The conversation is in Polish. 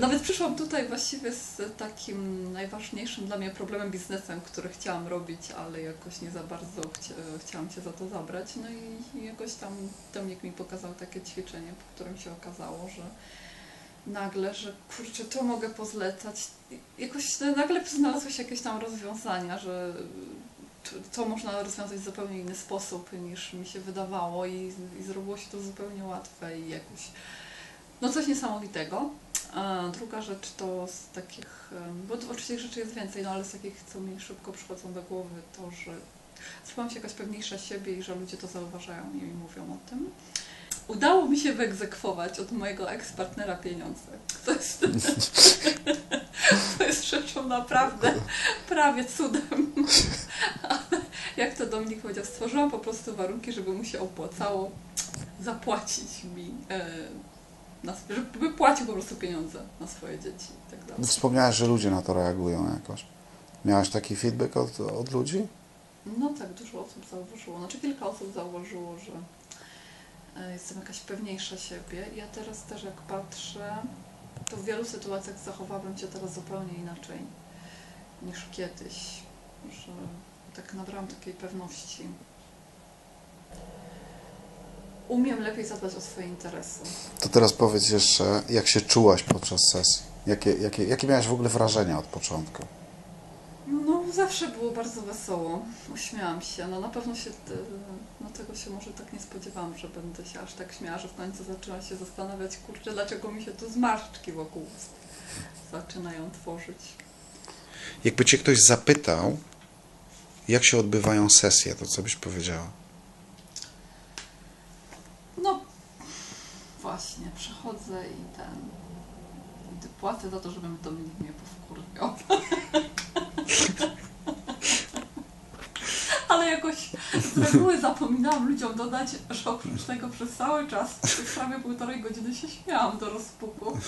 Nawet przyszłam tutaj właściwie z takim najważniejszym dla mnie problemem biznesem, który chciałam robić, ale jakoś nie za bardzo chcia, chciałam się za to zabrać. No i jakoś tam Dominik mi pokazał takie ćwiczenie, po którym się okazało, że nagle, że kurczę, to mogę pozlecać. Jakoś nagle znalazły się jakieś tam rozwiązania, że to można rozwiązać w zupełnie inny sposób niż mi się wydawało i, i zrobiło się to zupełnie łatwe i jakoś no coś niesamowitego. A druga rzecz to z takich, bo oczywiście rzeczy jest więcej, no ale z takich, co mi szybko przychodzą do głowy, to, że zrobiłam się jakaś pewniejsza siebie i że ludzie to zauważają i mi mówią o tym. Udało mi się wyegzekwować od mojego eks-partnera pieniądze. To jest, to jest rzeczą naprawdę prawie cudem. Jak to Dominik powiedział, stworzyłam po prostu warunki, żeby mu się opłacało zapłacić mi, e, na, żeby płacił po prostu pieniądze na swoje dzieci i tak dalej. Wspomniałeś, że ludzie na to reagują jakoś. Miałaś taki feedback od, od ludzi? No tak, dużo osób zauważyło, znaczy kilka osób zauważyło, że e, jestem jakaś pewniejsza siebie. Ja teraz też jak patrzę, to w wielu sytuacjach zachowałabym się teraz zupełnie inaczej niż kiedyś, że tak nabrałam takiej pewności. Umiem lepiej zadbać o swoje interesy. To teraz powiedz jeszcze, jak się czułaś podczas sesji? Jakie, jakie, jakie miałaś w ogóle wrażenia od początku? No, zawsze było bardzo wesoło. Uśmiałam się. No, na pewno się, te- no tego się może tak nie spodziewałam, że będę się aż tak śmiała, że w końcu zaczęła się zastanawiać, kurczę, dlaczego mi się tu zmarszczki wokół ust zaczynają tworzyć. Jakby cię ktoś zapytał, jak się odbywają sesje, to co byś powiedziała? No, właśnie, przychodzę i ten, i płacę za to, żeby mi Dominik mnie powkurwiał. Ale jakoś z reguły zapominałam ludziom dodać, że oprócz tego przez cały czas, prawie półtorej godziny się śmiałam do rozpuku.